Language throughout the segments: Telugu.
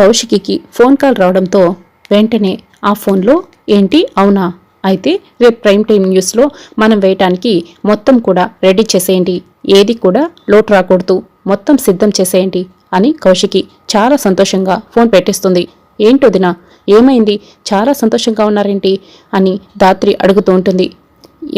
కౌశికికి ఫోన్ కాల్ రావడంతో వెంటనే ఆ ఫోన్లో ఏంటి? అవునా? అయితే రేపు ప్రైమ్ టైం న్యూస్లో మనం వేయటానికి మొత్తం కూడా రెడీ చేసేయండి. ఏది కూడా లోటు రాకూడదు. మొత్తం సిద్ధం చేసేయండి అని కౌశికి చాలా సంతోషంగా ఫోన్ పెట్టేస్తుంది. ఏంటొదిన ఏమైంది? చాలా సంతోషంగా ఉన్నారేంటి? అని దాత్రి అడుగుతూ ఉంటుంది.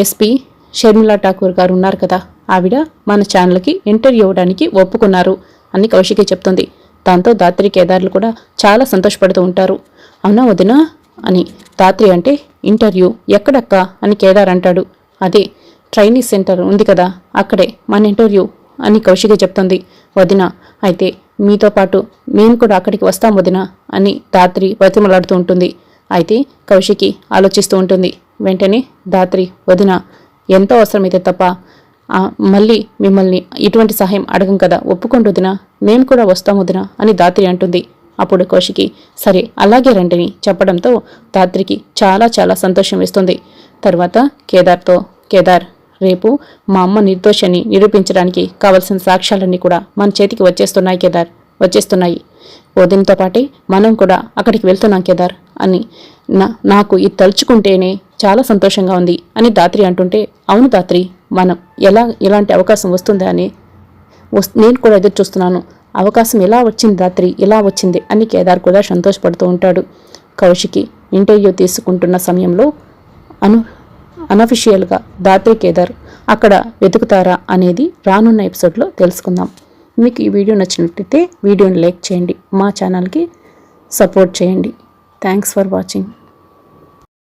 ఎస్పీ షర్మిలా ఠాకూర్ గారు ఉన్నారు కదా. ఆవిడ మన ఛానల్కి ఇంటర్వ్యూ ఇవ్వడానికి ఒప్పుకున్నారు అని కౌశికి చెప్తుంది. దాంతో దాత్రి కేదార్లు కూడా చాలా సంతోషపడుతూ ఉంటారు. అవునా వదినా? అని దాత్రి అంటే ఇంటర్వ్యూ ఎక్కడక్క? అని కేదార్ అంటాడు. అదే ట్రైనింగ్ సెంటర్ ఉంది కదా అక్కడే మన ఇంటర్వ్యూ అని కౌశిక చెప్తుంది. వదిన అయితే మీతో పాటు మేము కూడా అక్కడికి వస్తాం వదిన అని దాత్రి బతిమలాడుతూ ఉంటుంది. అయితే కౌశికి ఆలోచిస్తూ ఉంటుంది. వెంటనే దాత్రి వదిన ఎంతో అవసరమైతే తప్ప మళ్ళీ మిమ్మల్ని ఇటువంటి సహాయం అడగం కదా. ఒప్పుకోండి వదినా. మేము కూడా వస్తాం వదినా అని దాత్రి అంటుంది. అప్పుడు కోషికి సరే అలాగే రండిని చెప్పడంతో దాత్రికి చాలా చాలా సంతోషం వేస్తుంది. తర్వాత కేదార్తో కేదార్ రేపు మా అమ్మ నిర్దోషాన్ని నిరూపించడానికి కావలసిన సాక్ష్యాలన్నీ కూడా మన చేతికి వచ్చేస్తున్నాయి కేదార్. వచ్చేస్తున్నాయి. వదినతో పాటే మనం కూడా అక్కడికి వెళ్తున్నాం కేదార్ అని నా నాకు ఇది తలుచుకుంటేనే చాలా సంతోషంగా ఉంది అని దాత్రి అంటుంటే అవును దాత్రి మనం ఎలా ఇలాంటి అవకాశం వస్తుందా అని వస్- నేను కూడా ఎదురు చూస్తున్నాను. అవకాశం ఎలా వచ్చింది రాత్రి ఇలా వచ్చింది? అని కేదార్ కూడా సంతోషపడుతూ ఉంటాడు. కౌశికి ఇంటర్వ్యూ తీసుకుంటున్న సమయంలో అను అనఫిషియల్గా దాత్రి కేదార్ అక్కడ వెతుకుతారా? అనేది రానున్న ఎపిసోడ్లో తెలుసుకుందాం. మీకు ఈ వీడియో నచ్చినట్లయితే వీడియోని లైక్ చేయండి. మా ఛానల్కి సపోర్ట్ చేయండి. Thanks for watching.